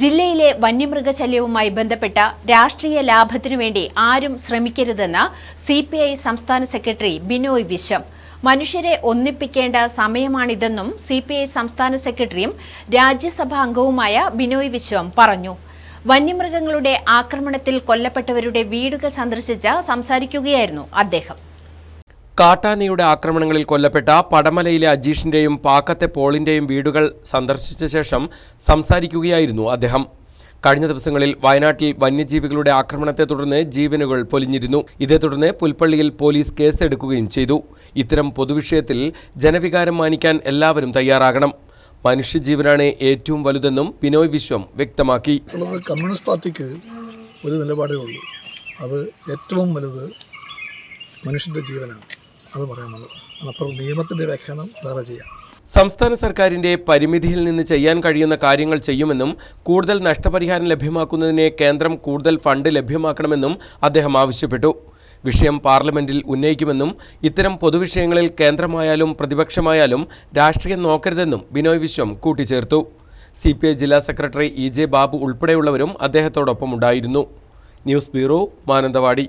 ജില്ലയിലെ വന്യമൃഗശല്യവുമായി ബന്ധപ്പെട്ട രാഷ്ട്രീയ ലാഭത്തിനു വേണ്ടി ആരും ശ്രമിക്കരുതെന്ന് സി പി ഐ സംസ്ഥാന സെക്രട്ടറി ബിനോയ് വിശ്വം. മനുഷ്യരെ ഒന്നിപ്പിക്കേണ്ട സമയമാണിതെന്നും സി പി ഐ സംസ്ഥാന സെക്രട്ടറിയും രാജ്യസഭാ അംഗവുമായ ബിനോയ് വിശ്വം പറഞ്ഞു. വന്യമൃഗങ്ങളുടെ ആക്രമണത്തിൽ കൊല്ലപ്പെട്ടവരുടെ വീടുകൾ സന്ദർശിച്ച് സംസാരിക്കുകയായിരുന്നു അദ്ദേഹം. കാട്ടാനയുടെ ആക്രമണങ്ങളിൽ കൊല്ലപ്പെട്ട പടമലയിലെ അജീഷിന്റെയും പാക്കത്തെ പോളിന്റെയും വീടുകൾ സന്ദർശിച്ച ശേഷം സംസാരിക്കുകയായിരുന്നു അദ്ദേഹം. കഴിഞ്ഞ ദിവസങ്ങളിൽ വയനാട്ടിൽ വന്യജീവികളുടെ ആക്രമണത്തെ തുടർന്ന് ജീവനുകൾ പൊലിഞ്ഞിരുന്നു. ഇതേ തുടർന്ന് പുൽപ്പള്ളിയിൽ പോലീസ് കേസെടുക്കുകയും ചെയ്തു. ഇത്തരം പൊതുവിഷയത്തിൽ ജനവികാരം മാനിക്കാൻ എല്ലാവരും തയ്യാറാകണം. മനുഷ്യജീവനാണ് ഏറ്റവും വലുതെന്നും ബിനോയ് വിശ്വം വ്യക്തമാക്കി. കമ്മ്യൂണിസ്റ്റ് പാർട്ടിക്ക് ഒരു നിലപാടേ ഉള്ളൂ. അത് ഏറ്റവും വലുത് മനുഷ്യന്റെ ജീവനാണ്. അത് പറയാനുള്ളത് അപ്പോൾ നിയമത്തിന്റെ വ്യാഖ്യാനം വേറെ ചെയ്യാം. സംസ്ഥാന സർക്കാരിന്റെ പരിമിതിയിൽ നിന്ന് ചെയ്യാൻ കഴിയുന്ന കാര്യങ്ങൾ ചെയ്യുമെന്നും കൂടുതൽ നഷ്ടപരിഹാരം ലഭ്യമാക്കുന്നതിന് കേന്ദ്രം കൂടുതൽ ഫണ്ട് ലഭ്യമാക്കണമെന്നും അദ്ദേഹം ആവശ്യപ്പെട്ടു. വിഷയം പാർലമെന്റിൽ ഉന്നയിക്കുമെന്നും ഇത്തരം പൊതുവിഷയങ്ങളിൽ കേന്ദ്രമായാലും പ്രതിപക്ഷമായാലും രാഷ്ട്രീയം നോക്കരുതെന്നും ബിനോയ് വിശ്വം കൂട്ടിച്ചേർത്തു. സി ജില്ലാ സെക്രട്ടറി ഇ ജെ ബാബു ഉൾപ്പെടെയുള്ളവരും അദ്ദേഹത്തോടൊപ്പമുണ്ടായിരുന്നു. News bureau Mananthavady.